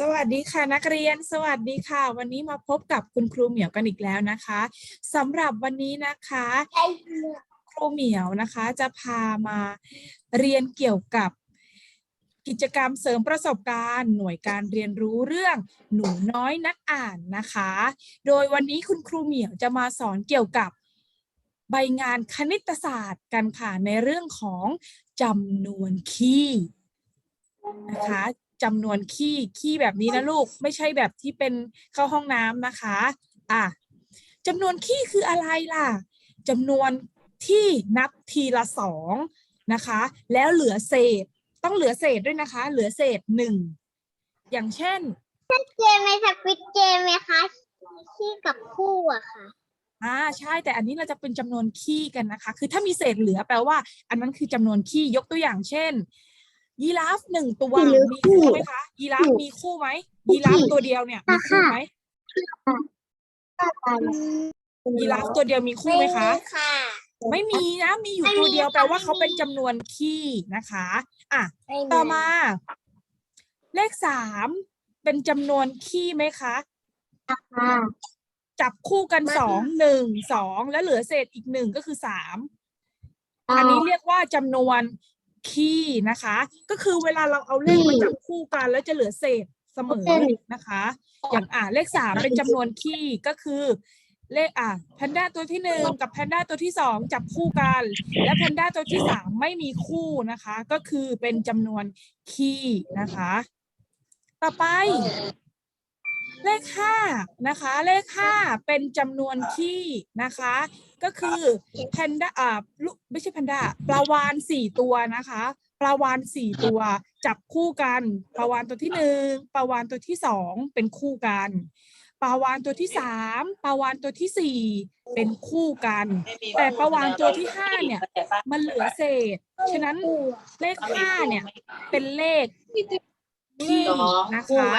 สวัสดีค่ะนักเรียนสวัสดีค่ะ วันนี้มาพบกับคุณครูเหมียวกันอีกแล้วนะคะสำหรับวันนี้นะคะครูเหมียวนะคะจะพามาเรียนเกี่ยวกับกิจกรรมเสริมประสบการณ์ หน่วยการเรียนรู้เรื่องหนูน้อยนักอ่านนะคะ โดยวันนี้คุณครูเหมียวจะมาสอนเกี่ยวกับใบงานคณิตศาสตร์กันค่ะในเรื่องของจำนวนคี่นะคะ จำนวนขี้ขี้แบบนี้นะลูก ไม่ใช่แบบที่เป็นเข้าห้องน้ำนะคะ อะจำนวนขี้คืออะไรล่ะจำนวนที่นับทีละสองนะคะ แล้วเหลือเศษต้องเหลือเศษด้วยนะคะ เหลือเศษหนึ่งอย่างเช่นเกมในสควิตเกมไหมคะขี้กับคู่อะค่ะอ่าใช่แต่อันนี้เราจะเป็นจำนวนขี้กันนะคะ คือถ้ามีเศษเหลือแปลว่า อันนั้นคือจำนวนขี้ยกตัวอย่างเช่น ยีราฟหนึ่งตัวมีหรือมีคู่คู่ไหมคะยีราฟมีคู่ไหมยีราฟตัวเดียวเนี่ยมีคู่ไหมยีราฟตัวเดียวมีคู่ไหมคะค่ะไม่มีนะ มีอยู่ตัวเดียวแปลว่าเขาเป็นจำนวนขี้นะคะ อะ ต่อมา เลขสามเป็นจำนวนขี้ไหมคะค่ะจับคู่กันไม่สองหนึ่งสองแล้วเหลือเศษอีกหนึ่งก็คือสามอันนี้เรียกว่าจำนวน คี่นะคะ ก็คือเวลาเราเอาเลขมาจับคู่กัน แล้วจะเหลือเศษเสมอนะคะ อย่างอ่าเลขสามเป็นจำนวนคี่ก็คือ เลขอะแพนด้าตัวที่หนึ่งกับแพนด้าตัวที่สองจับคู่กัน และแพนด้าตัวที่สามไม่มีคู่นะคะ ก็คือเป็นจำนวนคี่นะคะ ต่อไป เลขห้านะคะ เลขห้าเป็นจำนวนที่นะคะ ก็คือแพนด้าอ่าลูกไม่ใช่แพนด้าปลาวานสี่ตัวนะคะปลาวานสี่ตัว จับคู่กันปลาวานตัวที่หนึ่งปลาวานตัวที่สองเป็นคู่กันปลาวานตัวที่สามปลาวานตัวที่สี่เป็นคู่กัน แต่ปลาวานตัวที่ห้าเนี่ย มันเหลือเศษ ฉะนั้นเลขห้าเนี่ย เป็นเลขที่นะคะ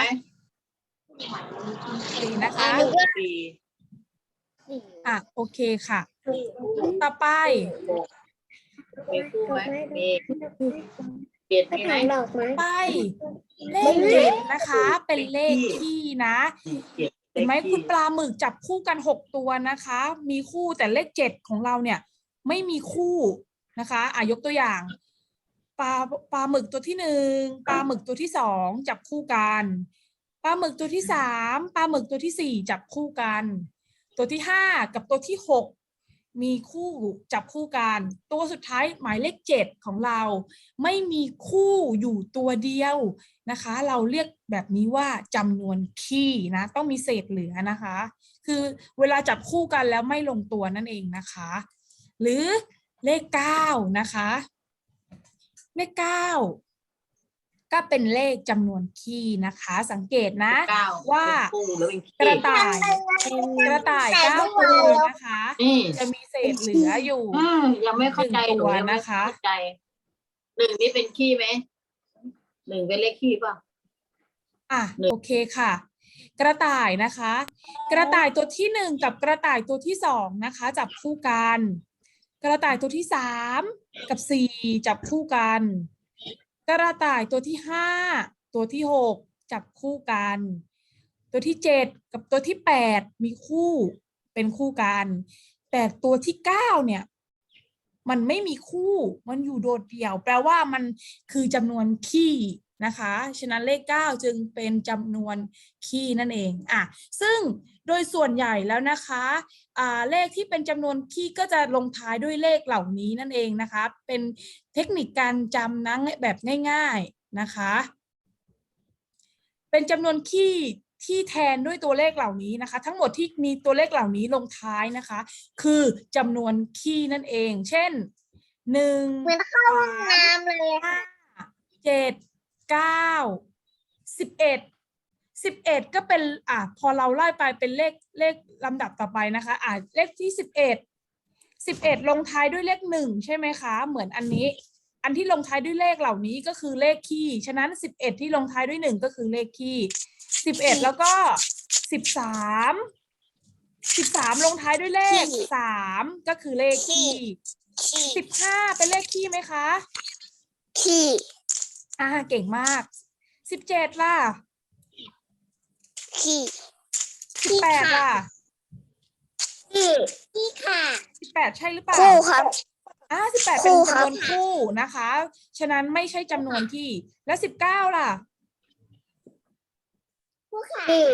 สี่นะคะสี่อะโอเคค่ะ ต่อไปมีคู่ไหมมีเจ็ดมีไหมดอกไม้ไปเลขเจ็ดนะคะ เป็นเลขที่นะเจ็ดเห็นไหมคุณปลาหมึกจับคู่กันหกตัวนะคะ มีคู่แต่เลขเจ็ดของเราเนี่ย ไม่มีคู่นะคะอะยกตัวอย่างปลาปลาหมึกตัวที่หนึ่งปลาหมึกตัวที่สองจับคู่กัน ปลาหมึกตัวที่สามปลาหมึกตัวที่สี่จับคู่กัน ตัวที่ห้ากับตัวที่หกมีคู่จับคู่กัน ตัวสุดท้ายหมายเลขเจ็ดของเรา ไม่มีคู่อยู่ตัวเดียวนะคะ เราเรียกแบบนี้ว่าจำนวนคี่นะ ต้องมีเศษเหลือนะคะ คือเวลาจับคู่กันแล้วไม่ลงตัวนั่นเองนะคะ หรือเลขเก้านะคะ เลขเก้า ก็เป็นเลขจำนวนคี่นะคะ สังเกตนะเก้าว่า เป็นคู่หรือเป็นกขี้ระต่ายกระต่ายเก้าตัวนะคะ นี่จะมีเศษเหลืออยู่ อืมยังไม่เข้าใจหนึ่งหนูตัวยังไม่นะคะเข้าใจหนึ่งนี่เป็นขี้ไหมหนึ่งเป็นเลขขี้ป่ะ อะหนึ่งโอเคค่ะ กระต่ายนะคะ กระต่ายตัวที่หนึ่งกับกระต่ายตัวที่สองนะคะจับคู่กัน กระต่ายตัวที่สามกับสี่จับคู่กัน กระต่ายตัวที่ห้าตัวที่หกจับคู่กัน ตัวที่เจ็ดกับตัวที่แปดมีคู่เป็นคู่กัน แต่ตัวที่เก้าเนี่ย มันไม่มีคู่มันอยู่โดดเดี่ยว แปลว่ามันคือจำนวนขี้ นะคะ ฉะนั้นเลขเก้าจึงเป็นจำนวนขี้นั่นเองอะซึ่งโดยส่วนใหญ่แล้วนะคะอ่าเลขที่เป็นจำนวนขี้ก็จะลงท้ายด้วยเลขเหล่านี้นั่นเองนะคะ เป็นเทคนิคการจำนะแบบง่ายๆนะคะ เป็นจำนวนขี้ที่แทนด้วยตัวเลขเหล่านี้นะคะ ทั้งหมดที่มีตัวเลขเหล่านี้ลงท้ายนะคะ คือจำนวนขี้นั่นเอง เช่นหนึ่งเหมือนเข้าห้องน้ำเลยอะห้าเจ็ด เก้าสิบเอ็ดสิบเอ็ดก็เป็นอะพอเราไล่ไปเป็นเลขเลขลำดับต่อไปนะคะอะเลขที่สิบเอ็ดสิบเอ็ดลงท้ายด้วยเลขหนึ่งใช่ไหมคะ เหมือนอันนี้ อันที่ลงท้ายด้วยเลขเหล่านี้ก็คือเลขคี่ ฉะนั้นสิบเอ็ดที่ลงท้ายด้วยหนึ่งก็คือเลขคี่สิบเอ็ดแล้วก็สิบสามสิบสามลงท้ายด้วยเลขสามก็คือเลขคี่สิบห้าเป็นเลขคี่ไหมคะขี้ อ่าเก่งมาก สิบเจ็ดล่ะพี่สิบแปดล่ะพี่พี่ค่ะสิบแปดใช่หรือเปล่า คู่ครับ อ่าสิบแปดคู่เป็นครัจำนบวนคู่นะคะ ฉะนั้นไม่ใช่จำนวนที่ แล้วสิบเก้าล่ะคู่ค่ะพี่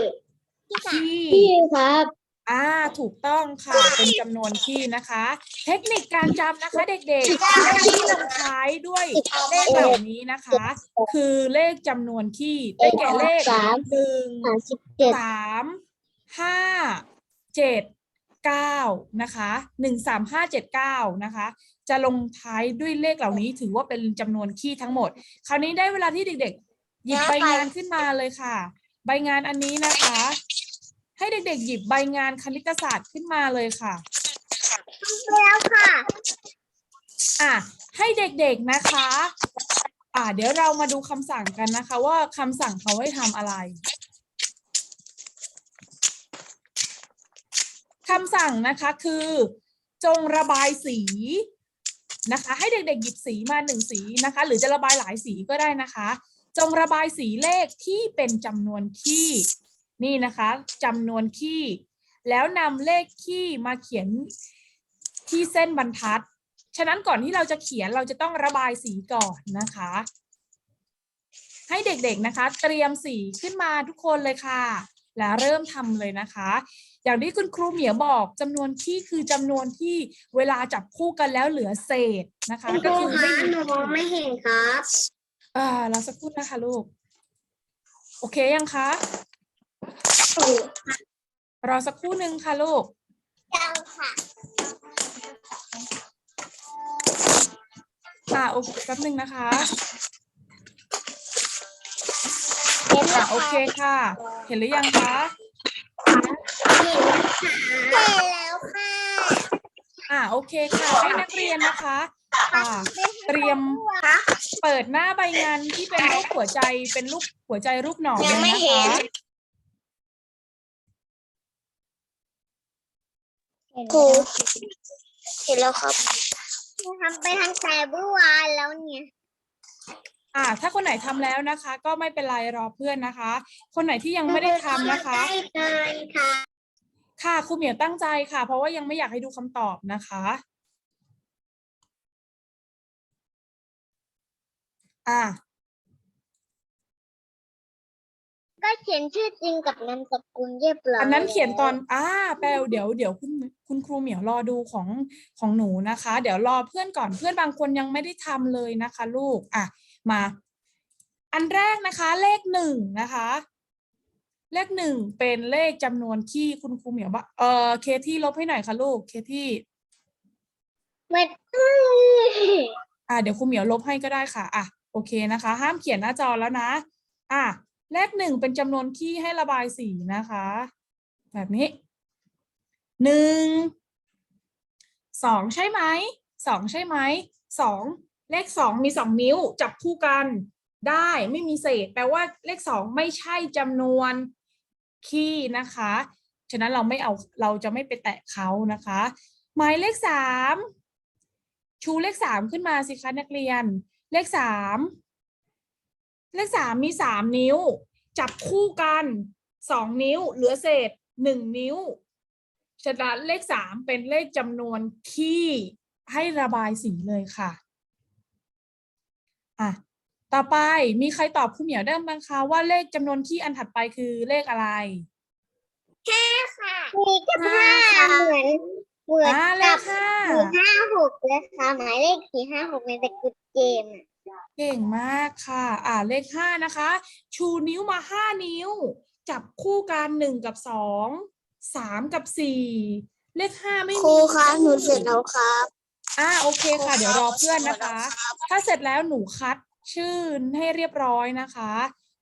พี่ค่ะที่พี่ครับ อ่าถูกต้องค่ะเป็นจำนวนที่นะคะ เทคนิคการจำนะคะเด็กๆเลขที่ลงท้ายด้วยเลขเหล่านี้นะคะ คือเลขจำนวนที่ได้แก่เลขสามหนึ่งสามสิบเจ็ดสามห้าเจ็ดเก้านะคะหนึ่งสามห้าเจ็ดเก้านะคะ จะลงท้ายด้วยเลขเหล่านี้ถือว่าเป็นจำนวนคี่ทั้งหมด คราวนี้ได้เวลาที่เด็กๆ หยิบใบงานขึ้นมาเลยค่ะ ใบงานอันนี้นะคะ ให้เด็กๆ หยิบใบงานคณิตศาสตร์ขึ้นมาเลยค่ะ แล้วค่ะ อะ ให้เด็กๆนะคะ อะเดี๋ยวเรามาดูคำสั่งกันนะคะ ว่าคำสั่งเขาให้ทำอะไรคำสั่งนะคะคือ จงระบายสีนะคะ ให้เด็กๆหยิบสีมาหนึ่งสีนะคะ หรือจะระบายหลายสีก็ได้นะคะ จงระบายสีเลขที่เป็นจำนวนคี่ นี่นะคะจำนวนคี่แล้วนำเลขคี่มาเขียนที่เส้นบรรทัด ฉะนั้นก่อนที่เราจะเขียนเราจะต้องระบายสีก่อนนะคะ ให้เด็กๆนะคะ เตรียมสีขึ้นมาทุกคนเลยค่ะ แล้วเริ่มทำเลยนะคะ อย่างที่คุณครูเหมียวบอกจำนวนที่คือจำนวนที่เวลาจับคู่กันแล้วเหลือเศษนะคะ ก็คือไม่มีหนูมองไม่เห็นครับ อ่าเราสักครู่นะคะลูก โอเคยังคะ รอสักครู่หนึ่งค่ะลูกจังค่ะอ่าโอเคแป๊บหนึ่งนะคะเห็นอ่าโอเคค่ะ เห็นหรือยังคะแล้วค่ะอ่าโอเคค่ะให้นักเรียนนะคะอ่าเตรียมเปิดหน้าใบงานที่เป็นรูปหัวใจเป็นรูปหัวใจรูปหนอนเลยนะคะ ครูเห็นแล้วครับทำไปทางแต่เมื่อวานแล้วเนี่ยอ่าถ้าคนไหนทำแล้วนะคะ ก็ไม่เป็นไรรอเพื่อนนะคะ คนไหนที่ยังไม่ได้ทำนะคะ ได้เลยค่ะค่ะครูเหมียวตั้งใจค่ะ เพราะว่ายังไม่อยากให้ดูคำตอบนะคะอ่า ก็เขียนชื่อจริงกับนามสกุลเรียบร้อยอันนั้นเขียนตอนอ่าแปลเดี๋ยวเดี๋ยวคุณคุณครูเหมียวรอดูของของหนูนะคะ เดี๋ยวรอเพื่อนก่อนเพื่อนบางคนยังไม่ได้ทำเลยนะคะ ลูกอะมา อันแรกนะคะเลขหนึ่งนะคะ เลขหนึ่งเป็นเลขจำนวนที่คุณครูเหมียวว่าเออเคที่ลบให้หน่อยค่ะลูกเคที่ไม่อ่าเดี๋ยวครูเหมียวลบให้ก็ได้ค่ะอะโอเคนะคะ ห้ามเขียนหน้าจอแล้วนะ อะ เลขหนึ่งเป็นจำนวนที่ให้ระบายสีนะคะ แบบนี้หนึ่งสองใช่ไหมสองใช่ไหมสองเลขสองมีสองนิ้วจับคู่กันได้ไม่มีเศษ แปลว่าเลขสองไม่ใช่จำนวนคี่นะคะ ฉะนั้นเราไม่เอาเราจะไม่ไปแตะเขานะคะ หมายเลขสามชูเลขสามขึ้นมาสิคะนักเรียน เลขสาม เลขสามมีสามนิ้ว จับคู่กันสองนิ้ว เหลือเศษหนึ่งนิ้วฉะนั้นเลขสามเป็นเลขจำนวนที่ให้ระบายสีเลยค่ะอะต่อไปมีใครตอบคุณเหมียวได้บ้างคะว่าเลขจำนวนที่อันถัดไปคือเลขอะไรค่ะมีกับห้าเหมือนเหมือนอ่าเลกัขบห้า สี่ห้าหกเลยค่ะหมายเลขสี่ห้าหกในตะกรุดเกมอะ เก่งมากค่ะ อ่าเลขห้านะคะ ชูนิ้วมาห้านิ้ว จับคู่กันหนึ่งกับสองสามกับสี่เลขห้าไม่มีครูคะหนูเสร็จแล้วครับอ่าโอเคค่ะ เดี๋ยวรอเพื่อนนะคะ ถ้าเสร็จแล้วหนูคัดชื่อให้เรียบร้อยนะคะ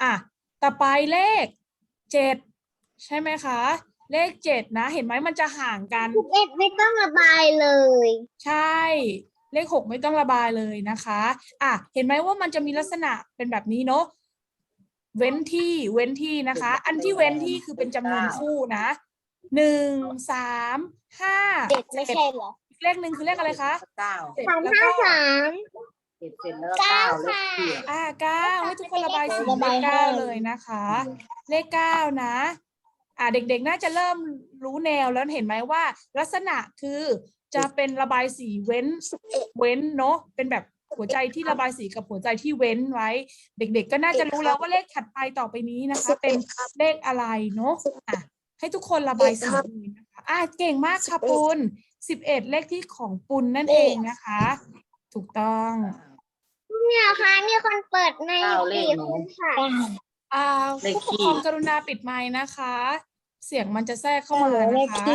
อะต่อไปเลขเจ็ดใช่ไหมคะ เลขเจ็ดนะ เห็นไหมมันจะห่างกัน สิบเอ็ดไม่ต้องระบายเลย ใช่ เลขหกไม่ต้องระบายเลยนะคะอะเห็นไหมว่ามันจะมีลักษณะเป็นแบบนี้เนาะเว้นที่เว้นที่นะคะ อันที่เว้นที่คือเป็นจำนวนคู่นะหนึ่งสามห้าเจ็ดไม่ใช่เหรออีกเลขหนึ่งคือเลขอะไรคะเก้าเจ็ดสามแล้วห้าก็สามเจ็ดเสร็จแล้วก็เก้าเลขเขียนอ่าเก้าให้ทุกคนระบายสีระเลบายขเก้าให้เลยนะคะ เลขเก้านะ อ่าเด็กๆน่าจะเริ่มรู้แนวแล้วเห็นไหมว่า ลักษณะคือจะเป็นระบายสีเว้นเว้นเนาะเป็นแบบหัวใจที่ระบายสีกับหัวใจที่เว้นไว้ เด็ก ๆ ก็น่าจะรู้แล้วว่าเลขถัดไปต่อไปนี้นะคะ เป็นเลขอะไรเนาะอะให้ทุกคนระบายสีเลยนะคะอะเก่งมากค่ะปุณสิบเอ็ดเลขที่ของปุณนั่นเองนะคะ ถูกต้อง เนี่ยค่ะมีคนเปิดในเก้าเลขสี่หนูคนค่ะ อ่าเลขผู้ปกคี่ครองกรุณาปิดไมค์นะคะ เสียงมันจะแทรกเข้ามานะคะ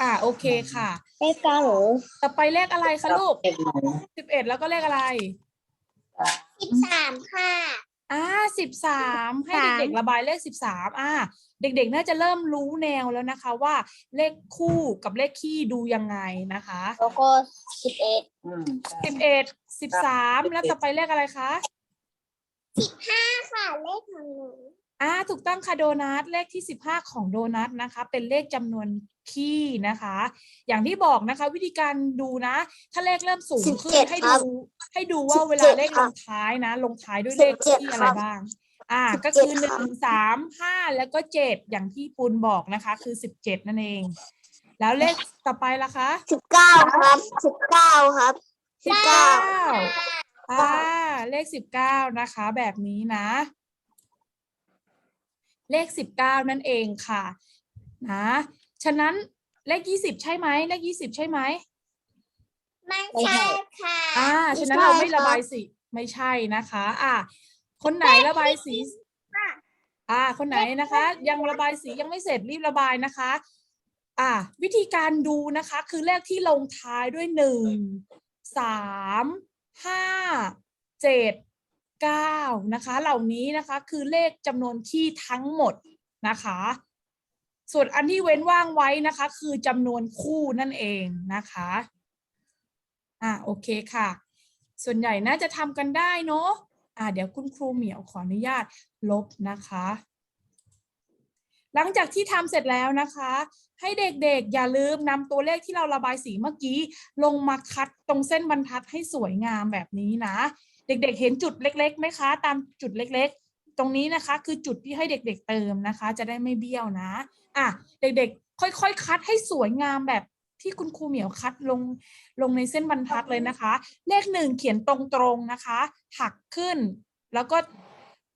อ่าโอเคค่ะ เลขเก้าหนูต่อไปเลขอะไรคะลูกเลขหนูสิบเอ็ดแล้วก็เลขอะไร สิบสามค่ะ อ่าสิบสามให้สาม เด็กๆระบายเลขสิบสามอ่า เด็กๆ น่าจะเริ่มรู้แนวแล้วนะคะว่าเลขคู่กับเลขคี่ดูยังไงนะคะแล้วก็สิบเอ็ดอืมสิบเอ็ดสิบสามแล้วต่อไปเลขอะไรคะ ห้าค่ะ เลขของหนูอ่าถูกต้องค่ะโดนัทเลขที่สิบห้าของโดนัทนะคะ เป็นเลขจำนวนคี่นะคะ อย่างที่บอกนะคะ วิธีการดูนะ ถ้าเลขเริ่มสูงขึ้นให้ดูให้ดูว่าเวลาเลขลงท้ายนะ ลงท้ายด้วยเลขที่อะไรบ้าง อ่า ก็คือหนึ่งสามห้าแล้วก็เจ็ดอย่างที่ปุณบอกนะคะ คือสิบเจ็ดนั่นเอง แล้วเลขต่อไปล่ะคะสิบเก้าครับสิบเก้าครับสิบเก้า อ่าเลขสิบเก้านะคะ แบบนี้นะ เลขสิบเก้านั่นเองค่ะ นะ ฉะนั้นเลขยี่สิบใช่ไหมเลขยี่สิบใช่ไหมไม่ใช่ค่ะอ่าฉะนั้นเราไม่ระบายสีไม่ใช่นะคะ อ่าคนไหนระบายสีอ่า คนไหนนะคะ ยังระบายสียังไม่เสร็จรีบระบายนะคะ อ่า วิธีการดูนะคะ คือเลขที่ลงท้ายด้วยหนึ่งสาม ห้าเจ็ดเก้านะคะ เหล่านี้นะคะคือเลขจำนวนที่ทั้งหมดนะคะ ส่วนอันที่เว้นว่างไว้นะคะ คือจำนวนคู่นั่นเองนะคะอ่าโอเคค่ะ ส่วนใหญ่น่าจะทำกันได้เนาะอ่าเดี๋ยวคุณครูเหมียวขออนุญาตลบนะคะ หลังจากที่ทำเสร็จแล้วนะคะ ให้เด็กๆ อย่าลืมนำตัวเลขที่เราระบายสีเมื่อกี้ ลงมาคัดตรงเส้นบรรทัดให้สวยงามแบบนี้นะ เด็กๆ เห็นจุดเล็กๆไหมคะ ตามจุดเล็กๆ ตรงนี้นะคะ คือจุดที่ให้เด็กๆ เติมนะคะ จะได้ไม่เบี้ยวนะอะเด็กๆ ค่อยๆ คัดให้สวยงามแบบที่คุณครูเหมียวคัดลงลงในเส้นบรรทัดเลยนะคะ เลขหนึ่งเขียนตรงๆนะคะ หักขึ้น แล้วก็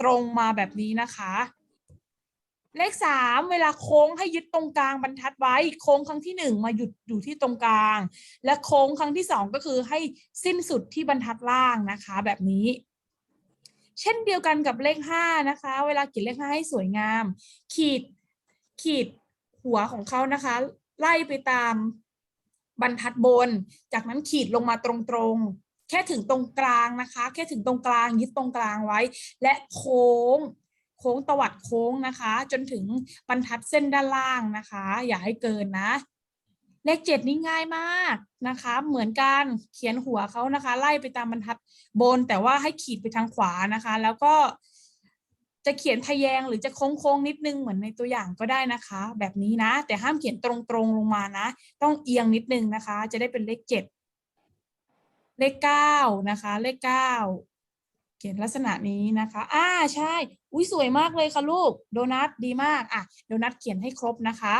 ตรงมาแบบนี้นะคะ เลขสามเวลาโค้งให้ยึดตรงกลางบรรทัดไว้ โค้งครั้งที่หนึ่งมาหยุดอยู่ที่ตรงกลาง และโค้งครั้งที่สองก็คือให้สิ้นสุดที่บรรทัดล่างนะคะ แบบนี้ เช่นเดียวกันกับเลขห้านะคะ เวลาเขียนเลขห้าให้สวยงาม ขีดขีดหัวของเขานะคะ ไล่ไปตามบรรทัดบน จากนั้นขีดลงมาตรงๆแค่ถึงตรงกลางนะคะ แค่ถึงตรงกลางยึดตรงกลางไว้ และโค้ง โค้งตวัดโค้งนะคะ จนถึงบรรทัดเส้นด้านล่างนะคะ อย่าให้เกินนะ เลขเจ็ดนี่ง่ายมากนะคะ เหมือนกันเขียนหัวเขานะคะ ไล่ไปตามบรรทัดบน แต่ว่าให้ขีดไปทางขวานะคะ แล้วก็จะเขียนทะแยงหรือจะโค้งๆนิดนึงเหมือนในตัวอย่างก็ได้นะคะ แบบนี้นะ แต่ห้ามเขียนตรงๆลงมานะ ต้องเอียงนิดนึงนะคะ จะได้เป็นเลขเจ็ดเลขเก้านะคะ เลขเก้า เขียนลักษณะนี้นะคะ อ่าใช่ อุ้ยสวยมากเลยค่ะลูก โดนัทดีมาก อะ โดนัทเขียนให้ครบนะคะ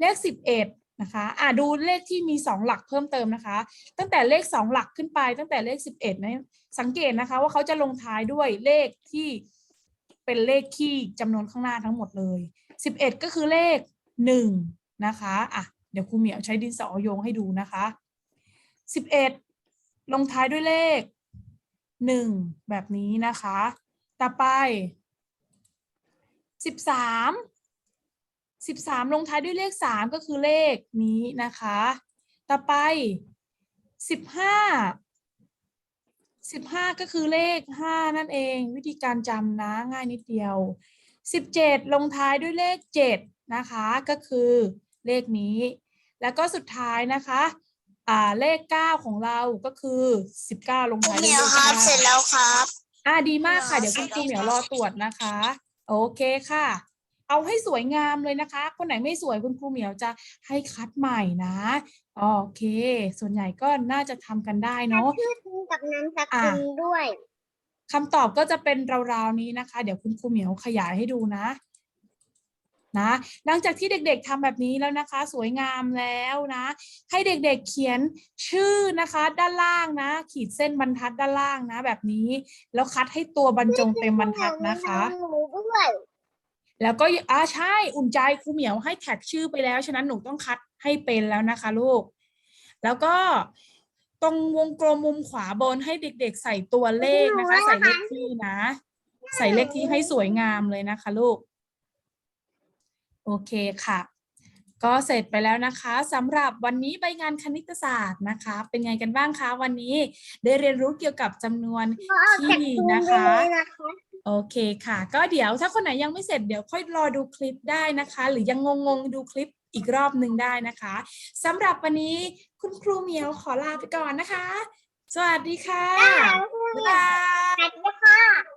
เลขสิบเอ็ดนะคะ อะดูเลขที่มีสองหลักเพิ่มเติมนะคะ ตั้งแต่เลขสองหลักขึ้นไป ตั้งแต่เลขสิบเอ็ดนะสังเกตนะคะว่าเขาจะลงท้ายด้วยเลขที่เป็นเลขที่จำนวนข้างหน้าทั้งหมดเลยสิบเอ็ดก็คือเลขหนึ่งนะคะ อะ เดี๋ยวครูเหมียวใช้ดินสอโยงให้ดูนะคะสิบเอ็ดลงท้ายด้วยเลข หนึ่งแบบนี้นะคะ ต่อไปสิบสามสิบสามลงท้ายด้วยเลขสามก็คือเลขนี้นะคะ ต่อไปสิบห้าสิบห้าก็คือเลขห้านั่นเองวิธีการจำนะง่ายนิดเดียวสิบเจ็ดลงท้ายด้วยเลขเจ็ดนะคะ ก็คือเลขนี้ แล้วก็สุดท้ายนะคะ อ่าเลขเก้าของเราก็คือสิบเก้าลงท้ายด้วยเมีเลยวขครับเก้าเสร็จแล้วครับ อ่าดีมากค่ะเออเดี๋ยวคุณครูใส่เหมียวได้รอค่ะตรวจนะคะ โอเคค่ะ เอาให้สวยงามเลยนะคะ คนไหนไม่สวยคุณครูเหมียวจะให้คัดใหม่นะโอเค ส่วนใหญ่ก็น่าจะทำกันได้เนาะ ชื่อจริงกับนามสอะกุลด้วย คำตอบก็จะเป็นราวๆนี้นะคะ เดี๋ยวคุณครูเหมียวขยายให้ดูนะ นะหลังจากที่เด็กๆทำแบบนี้แล้วนะคะ สวยงามแล้วนะ ให้เด็กๆเขียนชื่อนะคะ ด้านล่างนะ ขีดเส้นบรรทัดด้านล่างนะ แบบนี้ แล้วคัดให้ตัวบรรจงเต็มบรรทัดนะคะหนูด้วยแล้วก็อ่าใช่อุ่นใจครูเหมียวให้แท็กชื่อไปแล้ว ฉะนั้นหนูต้องคัดให้เป็นแล้วนะคะลูก แล้วก็ตรงวงกลมมุมขวาบนให้เด็กๆ ใส่ตัวเลขนะคะ ใส่เลขที่นะ ใส่เลขที่ให้สวยงามเลยนะคะลูก โอเคค่ะ ก็เสร็จไปแล้วนะคะสำหรับวันนี้ใบงานคณิตศาสตร์นะคะ เป็นไงกันบ้างคะวันนี้ได้เรียนรู้เกี่ยวกับจำนวนเอาออกจากที่ตัวนะคะเลยนะคะโอเคค่ะ ก็เดี๋ยวถ้าคนไหนยังไม่เสร็จเดี๋ยวค่อยรอดูคลิปได้นะคะ หรือยังงงๆดูคลิปอีกรอบหนึ่งได้นะคะสำหรับวันนี้คุณครูเหมียวขอลาไปก่อนนะคะ สวัสดีค่ะได้บ๊ายบายสวัสดีค่ะ